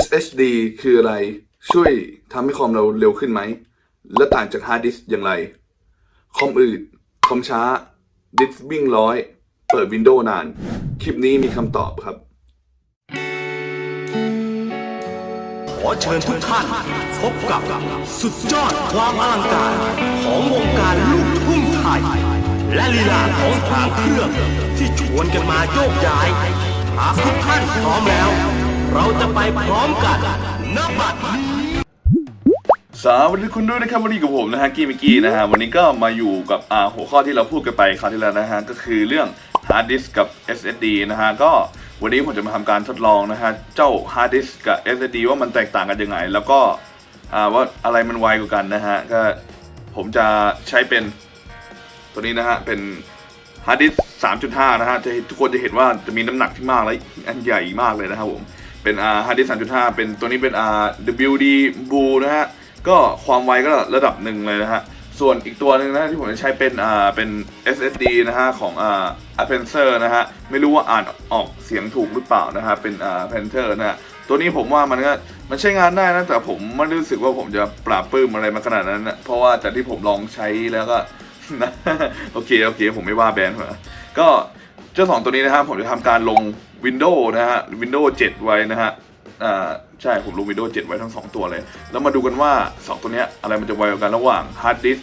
SSD คืออะไร ช่วยทำให้คอมเราเร็วขึ้นไหม และต่างจากฮาร์ดดิสอย่างไร คอมอืด คอมช้า ดิสวิ่งร้อย เปิดวินโดว์นาน คลิปนี้มีคำตอบครับ ขอเชิญทุกท่านพบกับสุดยอดความอลังการ ของวงการลูกทุ่งไทย และลีลาของหางเครื่อง ที่ชวนกันมาโยกย้ายหากทุกท่านพร้อมแล้ว เราจะไปพร้อมกันณบัดนี้สวัสดีคุณด้วยนะครับวันนี้กับผมนะฮะกี้มิกกี้นะฮะวันนี้ก็มาอยู่กับอ่าหัวข้อที่เราพูดกันไปคราวที่แล้วนะฮะก็คือเรื่องฮาร์ดดิสกับ SSD นะฮะก็วันนี้ผมจะมาทำการทดลองนะฮะเจ้าฮาร์ดดิสกับ SSD ว่ามันแตกต่างกันยังไง แล้วก็อ่าว่าอะไรมันไวกว่ากันนะฮะก็ผมจะใช้เป็นตัวนี้นะฮะเป็นฮาร์ดดิส3.5 นะฮะจะทุกคนจะเห็นว่าจะมีน้ำหนักที่มากและอันใหญ่มากเลยนะครับผม เป็นอ่าฮาร์ดดิส3.5เป็นตัวนี้เป็นอ่า WD Blue นะฮะ ก็ความไวก็ระดับหนึ่งเลยนะฮะ ส่วนอีกตัวหนึ่งนะที่ผมจะใช้เป็นอ่าเป็น SSD นะฮะของอ่า a p e n c e r นะฮะ ไม่รู้ว่าอ่านออกเสียงถูกหรือเปล่านะฮะ เป็นอ่า p a n t e r นะฮะตัวนี้ผมว่ามันก็มันใช้งานได้นะแต่ผมไม่รู้สึกว่าผมจะปราบปลื้มอะไรมาขนาดนั้นนะเพราะว่าจากที่ผมลองใช้แล้วก็นะโอเคโอเค ผมไม่ว่าแบรนด์นะก็ เจ้าสองตัวนี้นะครับผมจะทำการลง Windows นะฮะ Windows 7 ไว้นะฮะอ่าใช่ผมลง Windows 7 ไว้ทั้ง 2 ตัวเลย แล้วมาดูกันว่า 2 ตัวเนี้ยอะไรมันจะไวกว่ากันระหว่าง Hard Disk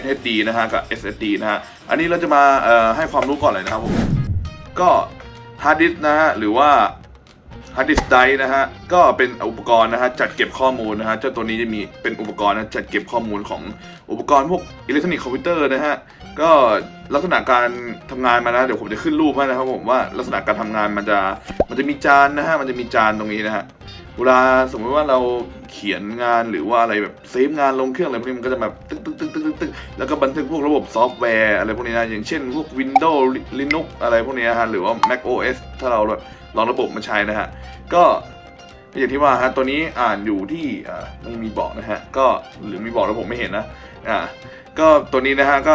HDD นะฮะกับ SSD นะฮะอันนี้เราจะมาให้ความรู้ก่อนเลยนะครับผมก็ Hard Disk นะฮะหรือว่า ฮาร์ดดิสไดนะฮะก็เป็นอุปกรณ์นะฮะจัดเก็บข้อมูลนะฮะเจ้าตัวนี้จะมีเป็นอุปกรณ์นะจัดเก็บข้อมูลของอุปกรณ์พวกอิเล็กทรอนิกส์คอมพิวเตอร์นะฮะก็ลักษณะการทำงานมานะเดี๋ยวผมจะขึ้นรูปให้นะครับผมว่าลักษณะการทำงานมันจะมันจะมีจานนะฮะมันจะมีจานตรงนี้นะฮะ เวลาสมมติว่าเราเขียนงานหรือว่าอะไรแบบเซฟงานลงเครื่องอะไรพวกนี้มันก็จะแบบตึ๊กตึ๊กตึ๊กตึ๊กตึ๊กแล้วก็บันทึกพวกระบบซอฟต์แวร์อะไรพวกนี้นะอย่างเช่นพวก Windows Linux อะไรพวกนี้นะฮะหรือว่า Mac OS ถ้าเราลองระบบมาใช้นะฮะก็อย่างที่ว่าฮะตัวนี้อ่านอยู่ที่ไม่มีบอกนะฮะก็หรือมีบอกแล้วผมไม่เห็นนะอ่า ก็ตัวนี้นะฮะก็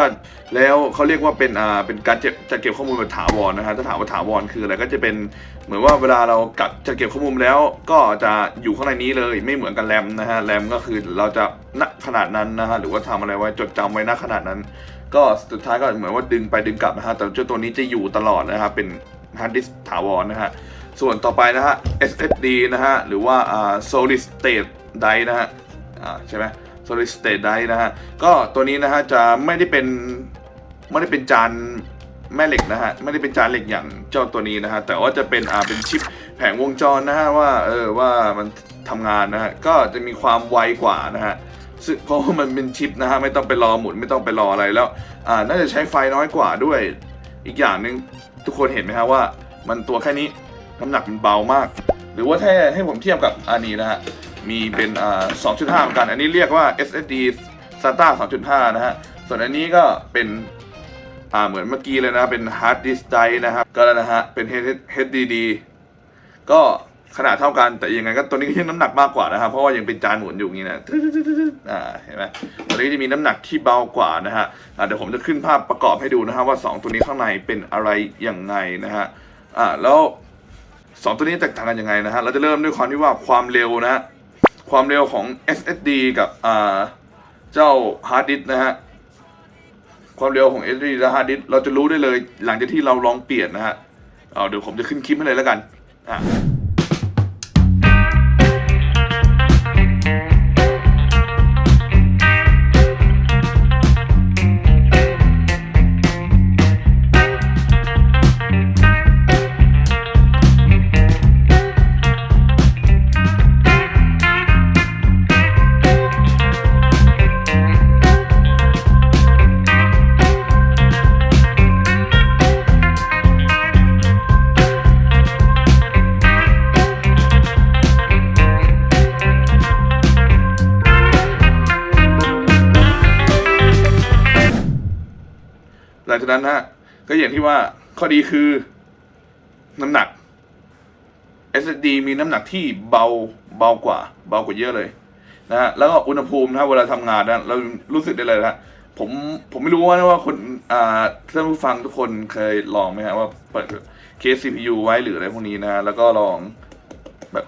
แล้วเขาเรียกว่าเป็นอ่าเป็นการเก็บจัดเก็บข้อมูลแบบถาวรนะฮะถ้าถามว่าถาวรคืออะไรก็จะเป็นเหมือนว่าเวลาเรากัดจัดเก็บข้อมูลแล้ว ก็จะอยู่ข้างในนี้เลยไม่เหมือนกับแรมนะฮะแรมก็คือเราจะณขนาดนั้นนะฮะหรือว่าทำอะไรไว้จดจำไว้ณขนาดนั้น ก็สุดท้ายก็เหมือนว่าดึงไปดึงกลับนะฮะแต่เจ้าตัวนี้จะอยู่ตลอดนะครับเป็นฮาร์ดดิสถาวรนะฮะส่วนต่อไปนะฮะ SSD นะฮะหรือว่าอ่า solid state drive นะฮะอ่าใช่ไหม solid state drive นะฮะ ก็ตัวนี้นะฮะจะไม่ได้เป็นไม่ได้เป็นจานแม่เหล็กนะฮะไม่ได้เป็นจานเหล็กอย่างเจ้าตัวนี้นะฮะแต่ว่าจะเป็นอ่าเป็นชิปแผงวงจรนะฮะว่าเออว่ามันทำงานนะฮะก็จะมีความไวกว่านะฮะซึ่งเพราะว่ามันเป็นชิปนะฮะไม่ต้องไปรอหมุนไม่ต้องไปรออะไรแล้วอ่าน่าจะใช้ไฟน้อยกว่าด้วย อีกอย่างหนึ่งทุกคนเห็นไหมฮะว่า มันตัวแค่นี้น้ำหนักมันเบามาก หรือว่าถ้าให้ผมเทียบกับอันนี้นะฮะ มีเป็นอ่า2.5เหมือนกัน อันนี้เรียกว่า SSD SATA 2.5 นะฮะ ส่วนอันนี้ก็เป็น อ่า เหมือนเมื่อกี้เลยนะ เป็น Hard Disk Drive นะครับ ก็แล้วนะฮะ เป็น HDD ก็ขนาดเท่ากัน แต่ยังไงก็ตัวนี้ก็ยังน้ำหนักมากกว่านะครับ เพราะว่ายังเป็นจานหมุนอยู่นี้นะอ่า เห็นไหมตัวนี้จะมีน้ำหนักที่เบากว่านะฮะอ่าเดี๋ยวผมจะขึ้นภาพประกอบให้ดูนะฮะว่า 2 ตัวนี้ข้างในเป็นอะไรอย่างไงนะฮะ อ่า แล้วสองตัวนี้แตกต่างกันยังไงนะฮะ เราจะเริ่มด้วยความที่ว่าความเร็วนะฮะ ความเร็วของ SSD กับเจ้าฮาร์ดดิสนะฮะความเร็วของ SSD และฮาร์ดดิสเราจะรู้ได้เลยหลังจากที่เราลองเปลี่ยนนะฮะเอาเดี๋ยวผมจะขึ้นคลิปให้เลยแล้วกันอะ หลังนั้นนะฮะก็อย่างที่ว่าข้อดีคือน้ำหนัก SSD มีน้ำหนักที่เบาเบากว่า เบากว่าเยอะเลยนะฮะแล้วก็อุณหภูมินะเวลาทำงานนะเรารู้สึกได้เลยนะผมผมไม่รู้ว่าว่าคนอ่าท่านผู้ฟังทุกคนเคยลองไหมฮะว่าเปิดเคส CPU ไว้หรืออะไรพวกนี้นะ แล้วก็ลองแบบ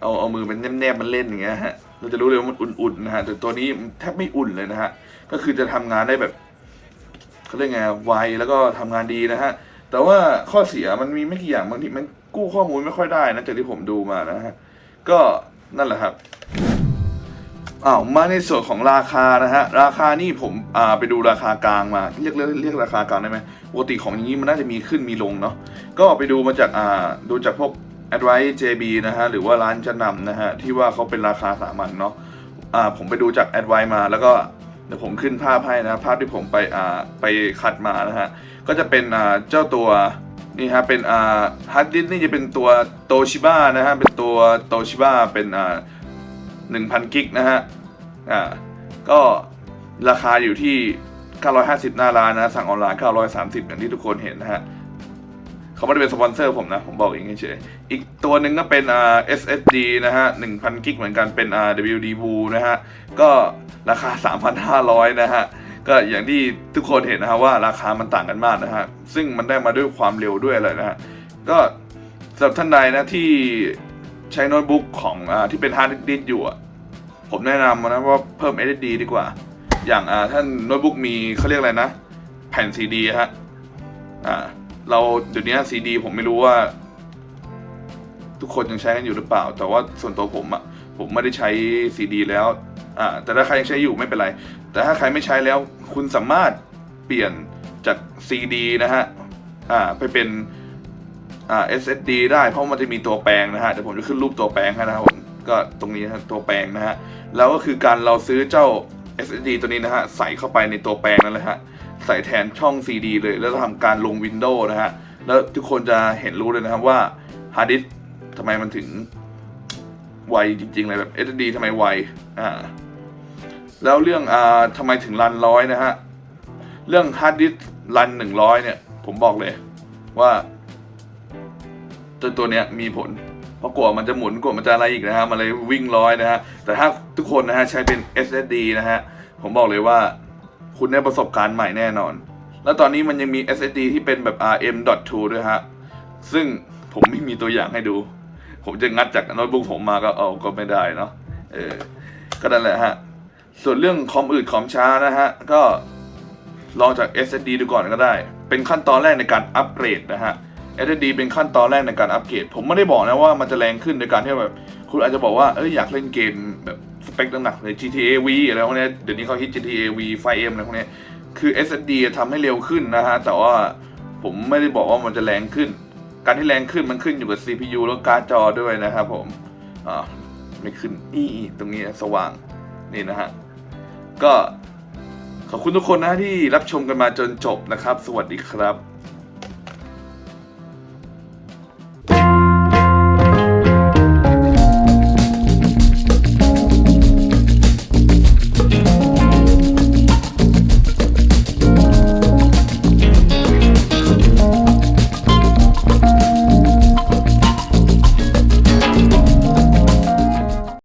เอาเอามือเป็นแนบๆมันเล่นอย่างเงี้ยฮะเราจะรู้เลยว่ามันอุ่นๆนะฮะแต่ตัวนี้แทบไม่อุ่นเลยนะฮะก็คือจะทำงานได้แบบ เขาเรียกไงไวแล้วก็ทำงานดีนะฮะแต่ว่าข้อเสียมันมีไม่กี่อย่างบางทีมันกู้ข้อมูลไม่ค่อยได้นะจากที่ผมดูมานะฮะก็นั่นแหละครับอ้าวมาในส่วนของราคานะฮะราคานี่ผมอ่าไปดูราคากลางมาเรียกเรียกเรียกราคากลางได้ไหมปกติของอย่างนี้มันน่าจะมีขึ้นมีลงเนาะก็ไปดูมาจากอ่าดูจากพวก Advice JB นะฮะหรือว่าร้านจะนำนะฮะที่ว่าเขาเป็นราคาสามัญเนาะอ่าผมไปดูจาก Advice มาแล้วก็ เดี๋ยวผมขึ้นภาพให้นะภาพที่ผมไปอ่าไปคัดมานะฮะก็จะเป็นอ่าเจ้าตัวนี่ฮะเป็นอ่าฮาร์ดดิสนี่จะเป็นตัวโตชิบ้านะฮะเป็นตัวโตชิบ้าเป็นอ่าหนึ่งพันกิกนะฮะอ่าก็ราคาอยู่ที่ 950 หน้าร้านนะ สั่งออนไลน์ 930 อย่างที่ทุกคนเห็นนะฮะ เขาไม่ได้เป็นสปอนเซอร์ผมนะ ผมบอกเองเฉยๆอีกตัวหนึ่งก็เป็นอ่า SSD นะฮะ1,000 กิกเหมือนกันเป็นอ่า WD Blue นะฮะ ก็ราคา 3,500 นะฮะ ก็อย่างที่ทุกคนเห็นนะฮะว่าราคามันต่างกันมากนะฮะ ซึ่งมันได้มาด้วยความเร็วด้วยอะไรนะฮะ ก็สำหรับท่านใดนะที่ใช้โน้ตบุ๊กของอที่เป็นฮาร์ดดิสก์อยู่อะผมแนะนำนะว่าเพิ่ม SSD ดีกว่า อย่างท่านโน้ตบุ๊กมีเขาเรียกอะไรนะ แผ่นซีดีฮะอ่า เราเดี๋ยวนี้ซีดี ผมไม่รู้ว่า ทุกคนยังใช้กันอยู่หรือเปล่า แต่ว่าส่วนตัวผมอะผมไม่ได้ใช้ซีดี แล้วอ่าแต่ถ้าใครยังใช้อยู่ไม่เป็นไร แต่ถ้าใครไม่ใช้แล้ว คุณสามารถเปลี่ยนจากซีดีนะฮะอ่าไปเป็นอ่า SSD ได้เพราะมันจะมีตัวแปลงนะฮะเดี๋ยวผมจะขึ้นรูปตัวแปลงให้นะครับผมก็ตรงนี้นะตัวแปลงนะฮะแล้วก็คือการเราซื้อเจ้า SSD ตัวนี้นะฮะใส่เข้าไปในตัวแปลงนั่นแหละฮะ ใส่แทนช่อง CD เลย แล้วทำการลง Windows นะฮะ แล้วทุกคนจะเห็นรู้เลยนะครับว่าฮาร์ดดิสทำไมมันถึงไวจริงๆเลยแบบ SSD ทำไมไวอ่าแล้วเรื่องอ่าทำไมถึงรันร้อยนะฮะ เรื่องฮาร์ดดิสรันหนึ่งร้อยเนี่ย ผมบอกเลยว่าตัวตัวเนี้ยมีผลเพราะกลัวมันจะหมุนกลัวมันจะอะไรอีกนะฮะมันเลยวิ่งร้อยนะฮะแต่ถ้าทุกคนนะฮะใช้เป็น SSD นะฮะผมบอกเลยว่า คุณได้ประสบการณ์ใหม่แน่นอน แล้วตอนนี้มันยังมี SSD ที่เป็นแบบ RM.2 ด้วยฮะ ซึ่งผมไม่มีตัวอย่างให้ดู ผมจะงัดจากโน้ตบุ๊กผมมาก็เอาก็ไม่ได้เนาะเออก็นั่นแหละฮะ ส่วนเรื่องคอมอืดคอมช้านะฮะ ก็ลองจาก SSD ดูก่อนก็ได้ เป็นขั้นตอนแรกในการอัปเกรดนะฮะ SSD เป็นขั้นตอนแรกในการอัปเกรด ผมไม่ได้บอกนะว่ามันจะแรงขึ้นในการที่แบบ คุณอาจจะบอกว่าเอ้ยอยากเล่นเกมแบบ เปคหนักๆเลย GTA V อะไรพวกนี้เดี๋ยวนี้เขาฮิต GTA V 5M อะไรพวกนี้คือ SSD ทำให้เร็วขึ้นนะฮะ แต่ว่าผมไม่ได้บอกว่ามันจะแรงขึ้น การที่แรงขึ้นมันขึ้นอยู่กับ CPU แล้วการ์ดจอด้วยนะครับผมอ่าไม่ขึ้นอีตรงนี้สว่างนี่นะฮะ ก็ขอบคุณทุกคนนะที่รับชมกันมาจนจบนะครับ สวัสดีครับ